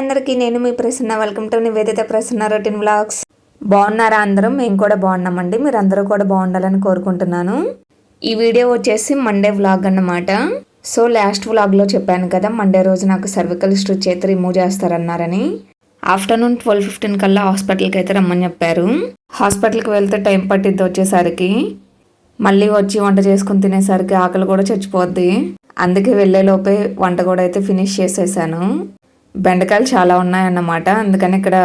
అందరికీ నేను మీ Prasanna. Welcome to Nivedita Prasanna routine vlogs. బాగున్నారా అందరం? మేము కూడా బాగున్నామండి. మీరు అందరూ కూడా బాగుండాలని కోరుకుంటున్నాను. ఈ వీడియో వచ్చేసి మండే వ్లాగ్ అన్నమాట. సో లాస్ట్ వ్లాగ్లో చెప్పాను కదా మండే రోజు నాకు సర్వికల్ స్ట్రిచ్ అయితే రిమూవ్ చేస్తారన్నారని. ఆఫ్టర్నూన్ ట్వెల్వ్ ఫిఫ్టీన్ కల్లా హాస్పిటల్కి అయితే రమ్మని చెప్పారు. హాస్పిటల్కి వెళ్తే టైం పట్టిద్ది వచ్చేసరికి. మళ్ళీ వచ్చి వంట చేసుకుని తినేసరికి ఆకలి కూడా చచ్చిపోద్ది. అందుకే వెళ్ళేలోపే వంట కూడా అయితే ఫినిష్ చేసేసాను. బెండకాయలు చాలా ఉన్నాయన్నమాట. అందుకని ఇక్కడ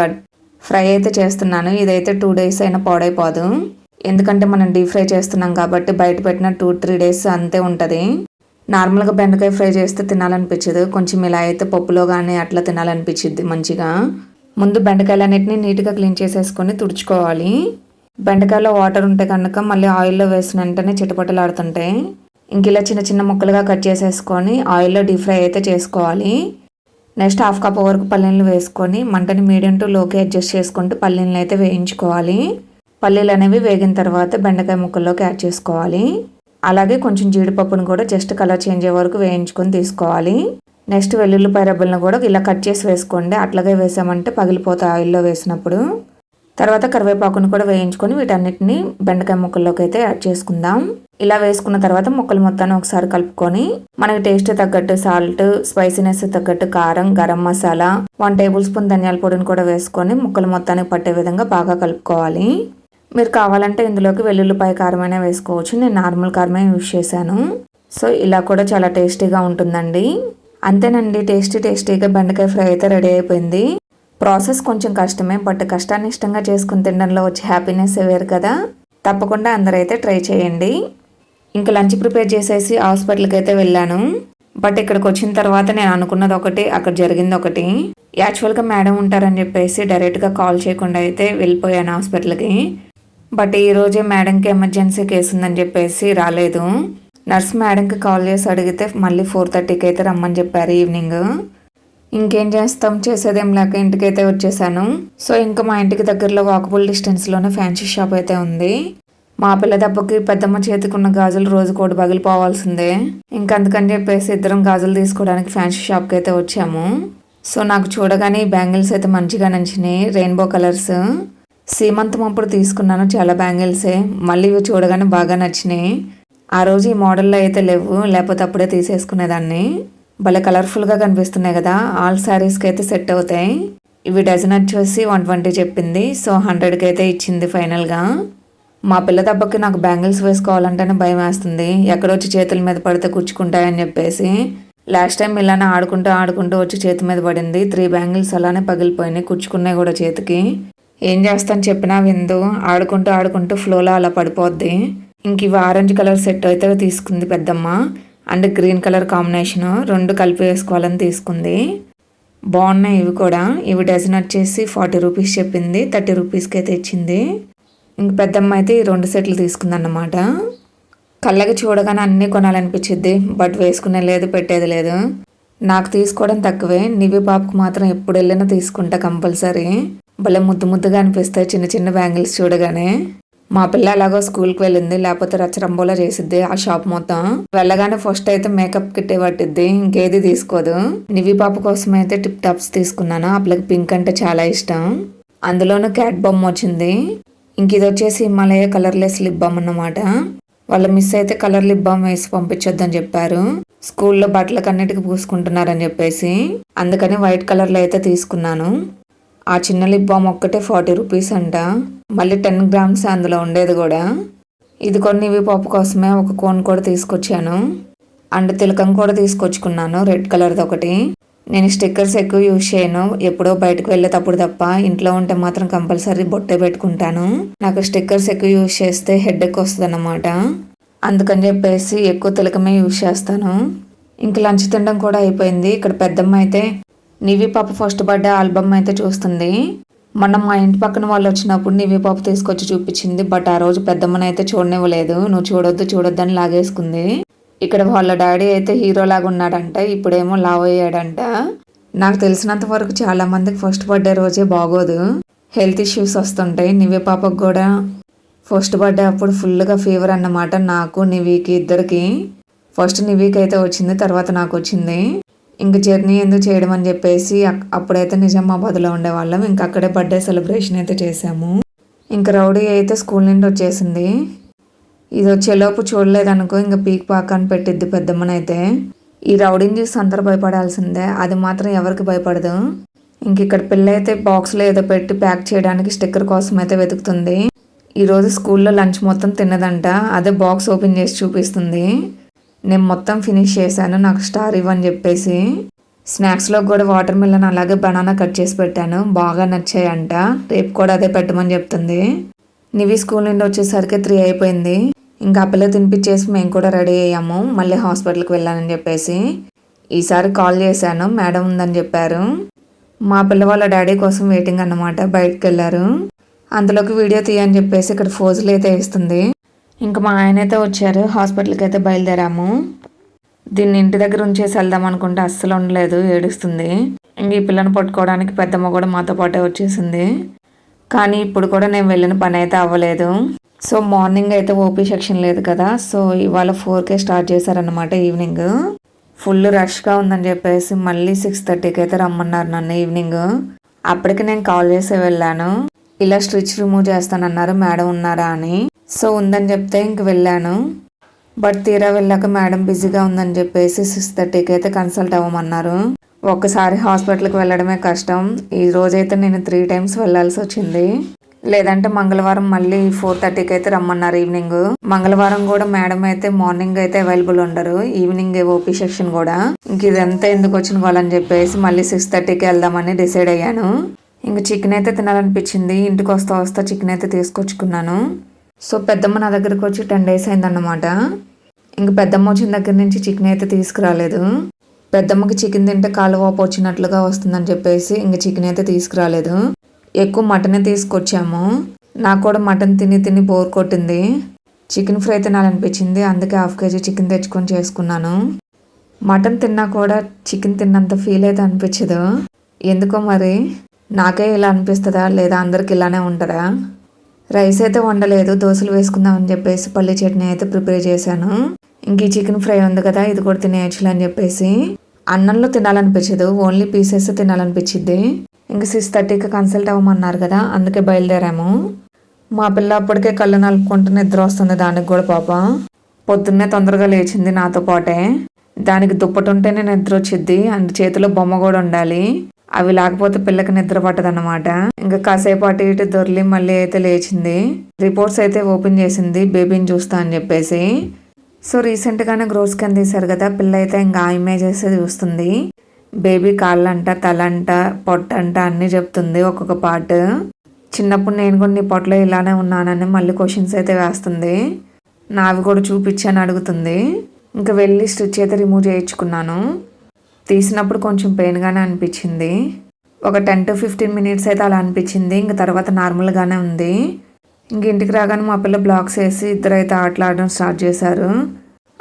ఫ్రై అయితే చేస్తున్నాను. ఇదైతే టూ డేస్ అయినా పాడైపోదు. ఎందుకంటే మనం డీప్ ఫ్రై చేస్తున్నాం కాబట్టి బయట పెట్టిన టూ త్రీ డేస్ అంతే ఉంటుంది. నార్మల్గా బెండకాయ ఫ్రై చేస్తే తినాలనిపించదు. కొంచెం ఇలా అయితే పప్పులో కానీ అట్లా తినాలనిపించింది మంచిగా. ముందు బెండకాయలన్నిటిని నీట్గా క్లీన్ చేసేసుకొని తుడుచుకోవాలి. బెండకాయలో వాటర్ ఉంటే కనుక మళ్ళీ ఆయిల్లో వేసిన వెంటనే చిటపటలాడుతుంటాయి. ఇంక ఇలా చిన్న చిన్న ముక్కలుగా కట్ చేసేసుకొని ఆయిల్లో డీప్ ఫ్రై అయితే చేసుకోవాలి. నెక్స్ట్ హాఫ్ కప్ వరకు పల్లీలు వేసుకొని మంటని మీడియం టు లోకి అడ్జస్ట్ చేసుకుంటూ పల్లీలను అయితే వేయించుకోవాలి. పల్లీలు అనేవి వేగిన తర్వాత బెండకాయ ముక్కల్లోకి యాడ్ చేసుకోవాలి. అలాగే కొంచెం జీడిపప్పును కూడా జస్ట్ కలర్ చేంజ్ అయ్యే వరకు వేయించుకొని తీసుకోవాలి. నెక్స్ట్ వెల్లుల్లిపాయ రబ్బలను కూడా ఇలా కట్ చేసి వేసుకోండి. అట్లాగే వేసామంటే పగిలిపోతాయి ఆయిల్లో వేసినప్పుడు. తర్వాత కరివేపాకును కూడా వేయించుకొని వీటన్నిటిని బెండకాయ ముక్కల్లోకి అయితే యాడ్ చేసుకుందాం. ఇలా వేసుకున్న తర్వాత ముక్కలు మొత్తాన్ని ఒకసారి కలుపుకొని మనకి టేస్ట్ తగ్గట్టు సాల్ట్ స్పైసీనెస్ తగ్గట్టు కారం garam masala one tablespoon ధనియాల పొడిని కూడా వేసుకొని ముక్కలు మొత్తానికి పట్టే విధంగా బాగా కలుపుకోవాలి. మీరు కావాలంటే ఇందులోకి వెల్లుల్లిపాయ కారమైనా వేసుకోవచ్చు. నేను నార్మల్ కారమే యూజ్ చేశాను. సో ఇలా కూడా చాలా టేస్టీగా ఉంటుందండి. అంతేనండి టేస్టీ టేస్టీగా బెండకాయ ఫ్రై అయితే రెడీ అయిపోయింది. ప్రాసెస్ కొంచెం కష్టమే బట్ కష్టాన్ని ఇష్టంగా చేసుకుని తినడంలో వచ్చే హ్యాపీనెస్ వేరు కదా. తప్పకుండా అందరైతే ట్రై చేయండి. ఇంకా లంచ్ ప్రిపేర్ చేసేసి హాస్పిటల్కి అయితే వెళ్ళాను. బట్ ఇక్కడికి వచ్చిన తర్వాత నేను అనుకున్నది ఒకటి అక్కడ జరిగింది ఒకటి. యాక్చువల్గా మేడం ఉంటారని చెప్పేసి డైరెక్ట్గా కాల్ చేయకుండా అయితే వెళ్ళిపోయాను హాస్పిటల్కి. బట్ ఈరోజే మేడంకి ఎమర్జెన్సీ కేసు ఉందని చెప్పేసి రాలేదు. నర్స్ మేడంకి కాల్ చేసి అడిగితే మళ్ళీ ఫోర్ థర్టీకి అయితే రమ్మని చెప్పారు ఈవినింగ్. ఇంకేం చేస్తాం? చేసేదేం లేక ఇంటికైతే వచ్చేసాను. సో ఇంకా మా ఇంటికి దగ్గరలో వాకబుల్ డిస్టెన్స్లోనే ఫ్యాన్సీ షాప్ అయితే ఉంది. మా పిల్ల దెబ్బకి పెద్దమ్మ చేతికున్న గాజులు రోజు కూడా పగిలిపోవాల్సిందే. ఇంకా అందుకని చెప్పేసి ఇద్దరం గాజులు తీసుకోవడానికి ఫ్యాన్సీ షాప్కి అయితే వచ్చాము. సో నాకు చూడగానే ఈ బ్యాంగిల్స్ అయితే మంచిగా నచ్చినాయి. రెయిన్బో కలర్స్ సీమంతం అప్పుడు తీసుకున్నాను. చాలా బ్యాంగిల్సే. మళ్ళీ ఇవి చూడగానే బాగా నచ్చినాయి. ఆ రోజు ఈ మోడల్లో అయితే లేవు. లేకపోతే అప్పుడే తీసేసుకునేదాన్ని. భలే కలర్ఫుల్గా కనిపిస్తున్నాయి కదా. ఆల్ శారీస్కి అయితే సెట్ అవుతాయి. ఇవి డజన్ వచ్చేసి వన్ ట్వంటీ చెప్పింది. సో హండ్రెడ్కి అయితే ఇచ్చింది ఫైనల్గా మా పిల్ల దెబ్బకి నాకు బ్యాంగిల్స్ వేసుకోవాలంటేనే భయం వేస్తుంది. ఎక్కడొచ్చి చేతుల మీద పడితే కూర్చుకుంటాయని చెప్పేసి. లాస్ట్ టైం ఇలానే ఆడుకుంటూ ఆడుకుంటూ వచ్చి చేతి మీద పడింది. త్రీ బ్యాంగిల్స్ అలానే పగిలిపోయినాయి. కుచ్చుకున్నాయి కూడా చేతికి. ఏం చేస్తాను చెప్పినా విందు. ఆడుకుంటూ ఆడుకుంటూ ఫ్లోలో అలా పడిపోద్ది. ఇంక ఇవి ఆరెంజ్ కలర్ సెట్ అయితే తీసుకుంది పెద్దమ్మ. అండ్ గ్రీన్ కలర్ కాంబినేషన్ రెండు కలిపి వేసుకోవాలని తీసుకుంది. బాగున్నాయి ఇవి కూడా. ఇవి డజన్ వచ్చేసి ఫార్టీ రూపీస్ చెప్పింది. థర్టీ రూపీస్కి అయితే ఇచ్చింది ఇంక పెద్దమ్మ అయితే ఈ రెండు సెట్లు తీసుకుందన్నమాట. కళ్ళకి చూడగానే అన్నీ కొనాలనిపించింది బట్ వేసుకునే లేదు పెట్టేది లేదు. నాకు తీసుకోవడం తక్కువే. నివి పాపకు మాత్రం ఎప్పుడు వెళ్ళినా తీసుకుంటా కంపల్సరీ. భలే ముద్దు ముద్దుగా అనిపిస్తాయి చిన్న చిన్న బ్యాంగిల్స్ చూడగానే. మా పిల్ల ఎలాగో స్కూల్కి వెళ్ళింది లేకపోతే రచ్చరంబోలా చేసిద్ది ఆ షాప్ మొత్తం. వెళ్ళగానే ఫస్ట్ అయితే మేకప్ కిట్టే పట్టిద్ది ఇంకేది తీసుకోదు. నివి పాప కోసం అయితే టిప్ టాప్స్ తీసుకున్నాను ఆ పిల్లకి పింక్ అంటే చాలా ఇష్టం. అందులోనూ క్యాట్ బొమ్మ వచ్చింది. ఇంక ఇది వచ్చేసి హిమాలయ కలర్లెస్ లిప్ బామ్ అన్నమాట. వాళ్ళ మిస్ అయితే కలర్ లిప్ బామ్ వేసి పంపించొద్దని చెప్పారు. స్కూల్లో బట్టలకు అన్నిటికి పూసుకుంటున్నారని చెప్పేసి అందుకని వైట్ కలర్లో అయితే తీసుకున్నాను. ఆ చిన్న లిప్ బామ్ ఒక్కటే ఫార్టీ రూపీస్ అంట. మళ్ళీ టెన్ గ్రామ్స్ అందులో ఉండేది కూడా. ఇది కొన్ని ఇవి పప్పు కోసమే ఒక కోన్ కూడా తీసుకొచ్చాను. అండ్ తిలకం కూడా తీసుకొచ్చుకున్నాను రెడ్ కలర్ది ఒకటి. నేను స్టిక్కర్స్ ఎక్కువ యూజ్ చేయను. ఎప్పుడో బయటకు వెళ్ళేటప్పుడు తప్ప ఇంట్లో ఉంటే మాత్రం కంపల్సరీ బొట్టే పెట్టుకుంటాను. నాకు స్టిక్కర్స్ ఎక్కువ యూజ్ చేస్తే హెడ్ ఎక్ వస్తుంది అన్నమాట అందుకని చెప్పేసి ఎక్కువ తిలకమే యూజ్ చేస్తాను. ఇంక లంచ్ తినడం కూడా అయిపోయింది. ఇక్కడ పెద్దమ్మ అయితే నివి పాప ఫస్ట్ బర్త్డే ఆల్బమ్ అయితే చూస్తుంది. మొన్న మా ఇంటి పక్కన వాళ్ళు వచ్చినప్పుడు నివి పాప తీసుకొచ్చి చూపించింది బట్ ఆ రోజు పెద్దమ్మనైతే చూడనివ్వలేదు. నువ్వు చూడొద్దు చూడొద్దు అని లాగేసుకుంది. ఇక్కడ వాళ్ళ డాడీ అయితే హీరో లాగా ఉన్నాడంట ఇప్పుడేమో లావ్ అయ్యాడంట. నాకు తెలిసినంత వరకు చాలా మందికి ఫస్ట్ బర్త్డే రోజే బాగోదు. హెల్త్ ఇష్యూస్ వస్తుంటాయి నివే పాపకు కూడా. ఫస్ట్ బర్త్డే అప్పుడు ఫుల్గా ఫీవర్ అన్నమాట నాకు నివికి ఇద్దరికి. ఫస్ట్ నివికి అయితే వచ్చింది తర్వాత నాకు వచ్చింది. ఇంక జర్నీ ఎందుకు చేయడం అని చెప్పేసి అప్పుడైతే నిజామాబాద్లో ఉండేవాళ్ళం. ఇంక అక్కడే బర్త్డే సెలబ్రేషన్ అయితే చేసాము ఇంక రౌడీ అయితే స్కూల్ నుండి వచ్చేసింది. ఇది వచ్చేలోపు చూడలేదనుకో ఇంకా పీక్ పాక్ అని పెట్టిద్ది పెద్దమ్మనైతే ఈ రౌడీని చూసి అందరూ భయపడాల్సిందే. అది మాత్రం ఎవరికి భయపడదు. ఇంక ఇక్కడ పిల్ల అయితే బాక్స్లో ఏదో పెట్టి ప్యాక్ చేయడానికి స్టిక్కర్ కోసం అయితే వెతుకుతుంది. ఈరోజు స్కూల్లో లంచ్ మొత్తం తిన్నదంట. అదే బాక్స్ ఓపెన్ చేసి చూపిస్తుంది. నేను మొత్తం ఫినిష్ చేశాను నాకు స్టార్ ఇవ్వని చెప్పేసి స్నాక్స్లో కూడా వాటర్ మిల్లన్ అలాగే బనానా కట్ చేసి పెట్టాను. బాగా నచ్చాయంట. రేపు కూడా అదే పెట్టమని చెప్తుంది. నివి స్కూల్ నుండి వచ్చేసరికి త్రీ అయిపోయింది. ఇంకా ఆ పిల్ల తినిపించేసి మేము కూడా రెడీ అయ్యాము. మళ్ళీ హాస్పిటల్కి వెళ్ళానని చెప్పేసి ఈసారి కాల్ చేశాను. మేడం ఉందని చెప్పారు. మా పిల్ల వాళ్ళ డాడీ కోసం వెయిటింగ్ అన్నమాట. బయటకు వెళ్ళారు. అందులోకి వీడియో తీయని చెప్పేసి ఇక్కడ ఫోజులు అయితే వేస్తుంది. ఇంకా మా ఆయన అయితే వచ్చారు. హాస్పిటల్కి అయితే బయలుదేరాము. దీన్ని ఇంటి దగ్గర ఉంచేసి వెళ్దాం అనుకుంటే అస్సలు ఉండలేదు ఏడుస్తుంది. ఇంక ఈ పిల్లని పట్టుకోవడానికి పెద్దమ్మ కూడా మాతో పాటే వచ్చేసింది. కానీ ఇప్పుడు కూడా నేను వెళ్ళిన పని అయితే అవ్వలేదు. సో మార్నింగ్ అయితే ఓపీ సెక్షన్ లేదు కదా సో ఇవాళ ఫోర్కే స్టార్ట్ చేశారనమాట ఈవినింగ్. ఫుల్ రష్గా ఉందని చెప్పేసి మళ్ళీ సిక్స్ థర్టీకి అయితే రమ్మన్నారు నన్ను ఈవినింగ్. అప్పటికి నేను కాల్ చేసి వెళ్ళాను. ఇలా స్టిచ్ రిమూవ్ చేస్తానన్నారు మేడం ఉన్నారా అని. సో ఉందని చెప్తే ఇంక వెళ్ళాను. బట్ తీరా వెళ్ళాక మేడం బిజీగా ఉందని చెప్పేసి సిక్స్ థర్టీకి అయితే కన్సల్ట్ అవ్వమన్నారు. ఒక్కసారి హాస్పిటల్కి వెళ్ళడమే కష్టం. ఈ రోజైతే నేను త్రీ టైమ్స్ వెళ్ళాల్సి వచ్చింది. లేదంటే మంగళవారం మళ్ళీ ఫోర్ థర్టీకి అయితే రమ్మన్నారు ఈవినింగ్. మంగళవారం కూడా మేడం అయితే మార్నింగ్ అయితే అవైలబుల్ ఉండరు. ఈవినింగ్ ఓపీ సెక్షన్ కూడా. ఇంక ఇదంతా ఎందుకు వచ్చిన వాళ్ళని చెప్పేసి మళ్ళీ సిక్స్ థర్టీకి వెళ్దామని డిసైడ్ అయ్యాను. ఇంక చికెన్ అయితే తినాలనిపించింది. ఇంటికి వస్తా వస్తా చికెన్ అయితే తీసుకొచ్చుకున్నాను. సో పెద్దమ్మ నా దగ్గరకు వచ్చి టెన్ డేస్ అయిందన్నమాట. ఇంక పెద్దమ్మ వచ్చిన దగ్గర నుంచి చికెన్ అయితే తీసుకురాలేదు. పెద్దమ్మకి చికెన్ తింటే కాలు వాపు వచ్చినట్లుగా వస్తుందని చెప్పేసి ఇంక చికెన్ అయితే తీసుకురాలేదు. ఎక్కువ మటనే తీసుకొచ్చాము. నాకు కూడా మటన్ తిని తిని బోర్ కొట్టింది. చికెన్ ఫ్రై తినాలనిపించింది. అందుకే హాఫ్ కేజీ చికెన్ తెచ్చుకొని చేసుకున్నాను. మటన్ తిన్నా కూడా చికెన్ తిన్నంత ఫీల్ అయితే అనిపించదు. ఎందుకో మరి? నాకే ఇలా అనిపిస్తుందా? లేదా అందరికి ఇలానే ఉంటుందా? రైస్ అయితే వండలేదు దోశలు వేసుకుందామని చెప్పేసి పల్లి చట్నీ అయితే ప్రిపేర్ చేశాను. ఇంక ఈ చికెన్ ఫ్రై ఉంది కదా ఇది కూడా తినేయచ్చులే అని చెప్పేసి అన్నంలో తినాలనిపించదు ఓన్లీ పీసెస్ తినాలనిపించింది ఇంక సిక్స్ థర్టీకి కన్సల్ట్ అవ్వమన్నారు కదా అందుకే బయలుదేరాము. మా పిల్ల అప్పటికే కళ్ళు నలుపుకుంటూ నిద్ర వస్తుంది దానికి కూడా పాప. పొద్దున్నే తొందరగా లేచింది నాతో పాటే. దానికి దుప్పటి ఉంటేనే నిద్ర వచ్చింది అండ్ చేతిలో బొమ్మ కూడా ఉండాలి. అవి లేకపోతే పిల్లకి నిద్ర పట్టదన్నమాట. ఇంకా కాసేపు అటు ఇటు దొర్లి మళ్ళీ అయితే లేచింది. రిపోర్ట్స్ అయితే ఓపెన్ చేసింది. బేబీని చూస్తా అని చెప్పేసి. సో రీసెంట్గానే గ్రోత్ స్కాన్ తీశారు కదా. పిల్ల అయితే ఇంకా ఆ ఇమేజెస్ చూస్తుంది. బేబీ కాళ్ళంట తలంట పొట్టంట అన్నీ చెప్తుంది ఒక్కొక్క పార్ట్. చిన్నప్పుడు నేను కూడా నీ పొట్టలో ఇలానే ఉన్నానని మళ్ళీ క్వశ్చన్స్ అయితే వేస్తుంది. నావి కూడా చూపించని అడుగుతుంది. ఇంకా వెళ్ళి స్టిచ్ అయితే రిమూవ్ చేయించుకున్నాను. తీసినప్పుడు కొంచెం పెయిన్గానే అనిపించింది. ఒక టెన్ టు ఫిఫ్టీన్ మినిట్స్ అయితే అలా అనిపించింది. ఇంక తర్వాత నార్మల్గానే ఉంది. ఇంక ఇంటికి రాగానే మా పిల్ల బ్లాక్స్ వేసి ఇద్దరు అయితే ఆటలాడడం స్టార్ట్ చేశారు.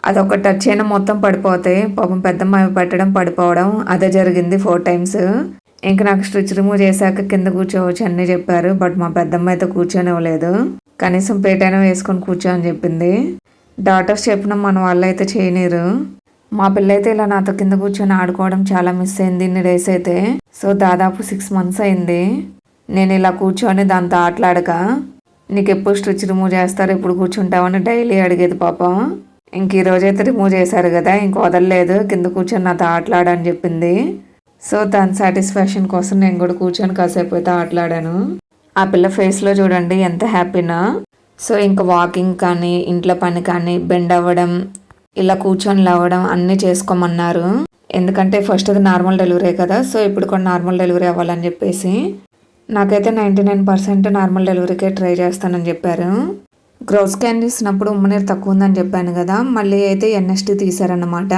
అదొక టచ్ అయినా మొత్తం పడిపోతాయి పాపం పెద్దమ్మ అవి పెట్టడం పడిపోవడం అదే జరిగింది ఫోర్ టైమ్స్ ఇంక నాకు స్ట్రిచ్ రిమూవ్ చేశాక కింద కూర్చోవచ్చు అన్నీ చెప్పారు. బట్ మా పెద్దమ్మ అయితే కూర్చోనివ్వలేదు. కనీసం పేటైనా వేసుకొని కూర్చో అని చెప్పింది. డాక్టర్స్ చెప్పిన మన వాళ్ళు అయితే చేయనీరు. మా పిల్లయితే ఇలా నాతో కింద కూర్చొని ఆడుకోవడం చాలా మిస్ అయింది ఇన్ని డేస్ అయితే. సో దాదాపు సిక్స్ మంత్స్ అయింది. నేను ఇలా కూర్చొని దాంతో ఆటలాడక నీకు ఎప్పుడు స్టిచ్ రిమూవ్ చేస్తారు ఎప్పుడు కూర్చుంటావని డైలీ అడిగేది పాపం. ఇంక ఈ రోజైతే రిమూవ్ చేశారు కదా ఇంక వదలలేదు కింద కూర్చొని నాతో ఆటలాడని చెప్పింది. సో దాని సాటిస్ఫాక్షన్ కోసం నేను కూడా కూర్చొని కాసేపు అయితే ఆటలాడాను. ఆ పిల్ల ఫేస్లో చూడండి ఎంత హ్యాపీనా. సో ఇంకా వాకింగ్ కానీ ఇంట్లో పని కానీ బెండ్ అవ్వడం ఇలా కూర్చొని లేవడం అన్నీ చేసుకోమన్నారు. ఎందుకంటే ఫస్ట్ అది నార్మల్ డెలివరీ కదా సో ఇప్పుడు కూడా నార్మల్ డెలివరీ అవ్వాలని చెప్పేసి. నాకైతే నైంటీ నైన్ పర్సెంట్ నార్మల్ డెలివరీకే ట్రై చేస్తానని చెప్పారు. గ్రోత్ స్కాన్ తీసినప్పుడు ఉమ్మనీరు తక్కువ ఉందని చెప్పాను కదా మళ్ళీ అయితే ఎన్ఎస్టీ తీశారన్నమాట.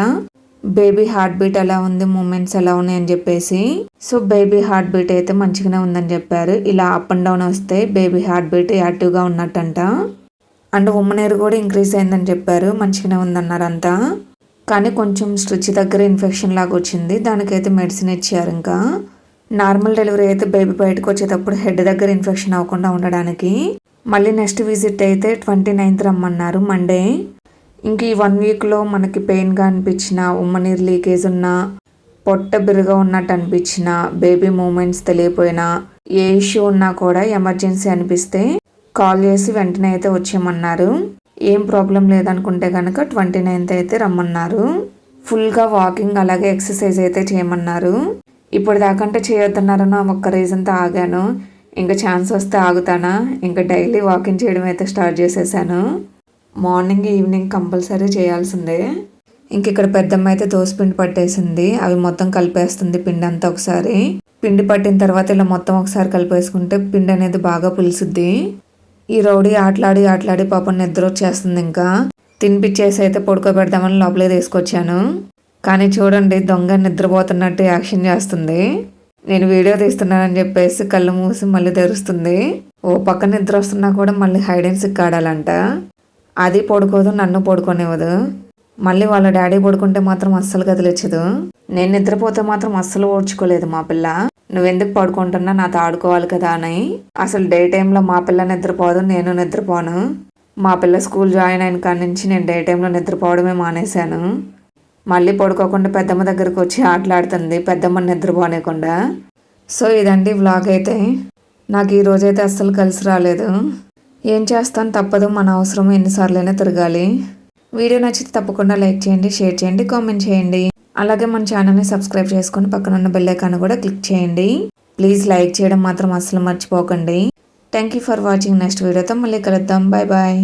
బేబీ హార్ట్ బీట్ ఎలా ఉంది మూమెంట్స్ ఎలా ఉన్నాయి అని చెప్పేసి. సో బేబీ హార్ట్ బీట్ అయితే మంచిగానే ఉందని చెప్పారు. ఇలా అప్ అండ్ డౌన్ వస్తే బేబీ హార్ట్ బీట్ యాక్టివ్గా ఉన్నట్టంట. అండ్ ఉమ్మనీరు కూడా ఇంక్రీజ్ అయిందని చెప్పారు. మంచిగానే ఉందన్నారు అంతా కానీ కొంచెం స్ట్రిచ్ దగ్గర ఇన్ఫెక్షన్ లాగా వచ్చింది. దానికైతే మెడిసిన్ ఇచ్చారు ఇంకా. నార్మల్ డెలివరీ అయితే బేబీ బయటకు వచ్చేటప్పుడు హెడ్ దగ్గర ఇన్ఫెక్షన్ అవ్వకుండా ఉండడానికి. మళ్ళీ నెక్స్ట్ విజిట్ అయితే ట్వంటీ నైన్త్ రమ్మన్నారు మండే ఇంక ఈ వన్ వీక్లో మనకి పెయిన్గా అనిపించిన ఉమ్మనీరు లీకేజ్ ఉన్నా పొట్ట బిరుగా ఉన్నట్టు అనిపించిన బేబీ మూమెంట్స్ తెలియపోయినా ఏ ఇష్యూ ఉన్నా కూడా ఎమర్జెన్సీ అనిపిస్తే కాల్ చేసి వెంటనే అయితే వచ్చేయమన్నారు. ఏం ప్రాబ్లం లేదనుకుంటే కనుక ట్వంటీ నైన్త్ అయితే రమ్మన్నారు. ఫుల్గా వాకింగ్ అలాగే ఎక్సర్సైజ్ అయితే చేయమన్నారు. ఇప్పుడు దాకంటే చేయొద్దన్నారని ఒక్క రీజన్తో ఆగాను. ఇంకా ఛాన్స్ వస్తే ఆగుతానా? ఇంకా డైలీ వాకింగ్ చేయడం అయితే స్టార్ట్ చేసేసాను. మార్నింగ్ ఈవినింగ్ కంపల్సరీ చేయాల్సిందే. ఇంక ఇక్కడ పెద్దమ్మ అయితే దోసపిండి పట్టేసింది. అవి మొత్తం కలిపేస్తుంది పిండి అంతా ఒకసారి. పిండి పట్టిన తర్వాత ఇలా మొత్తం ఒకసారి కలిపేసుకుంటే పిండి అనేది బాగా పులుసుద్ది. ఈ రౌడీ ఆటలాడి ఆటలాడి పాపం నిద్ర వచ్చేస్తుంది ఇంకా. తినిపించేసి అయితే పడుకోబెడదామని లోపలే తీసుకొచ్చాను. కానీ చూడండి దొంగ నిద్రపోతున్నట్టు యాక్షన్ చేస్తుంది. నేను వీడియో తీస్తున్నానని చెప్పేసి కళ్ళు మూసి మళ్ళీ తెరుస్తుంది. ఓ పక్క నిద్ర వస్తున్నా కూడా మళ్ళీ హైడ్ అండ్ సిక్ ఆడాలంట. అది పడుకోదు నన్ను పడుకోనివ్వదు. మళ్ళీ వాళ్ళ డాడీ పడుకుంటే మాత్రం అస్సలు కదిలిచ్చదు. నేను నిద్రపోతే మాత్రం అస్సలు ఓడ్చుకోలేదు మా పిల్ల. నువ్వెందుకు పడుకుంటున్నా? నాతో ఆడుకోవాలి కదా అని. అసలు డే టైంలో మా పిల్ల నిద్రపోదు నేను నిద్రపోను. మా పిల్ల స్కూల్ జాయిన్ అయిన కాడి నుంచి నేను డే టైంలో నిద్రపోవడమే మానేశాను. మళ్ళీ పడుకోకుండా పెద్దమ్మ దగ్గరకు వచ్చి ఆటలాడుతుంది పెద్దమ్మ నిద్రపోనేకుండా సో ఇదండి వ్లాగ్ అయితే. నాకు ఈ రోజైతే అస్సలు కలిసి రాలేదు. ఏం చేస్తాను తప్పదు మన అవసరం ఎన్నిసార్లైనా తిరగాలి. వీడియో నచ్చితే తప్పకుండా లైక్ చేయండి షేర్ చేయండి కామెంట్ చేయండి. అలాగే మన ఛానల్ని సబ్స్క్రైబ్ చేసుకొని పక్కన ఉన్న బెల్ ఐకాన్ కూడా క్లిక్ చేయండి. ప్లీజ్ లైక్ చేయడం మాత్రం అస్సలు మర్చిపోకండి. Thank you for watching next వీడియోతో మళ్ళీ కలుద్దాం. Bye bye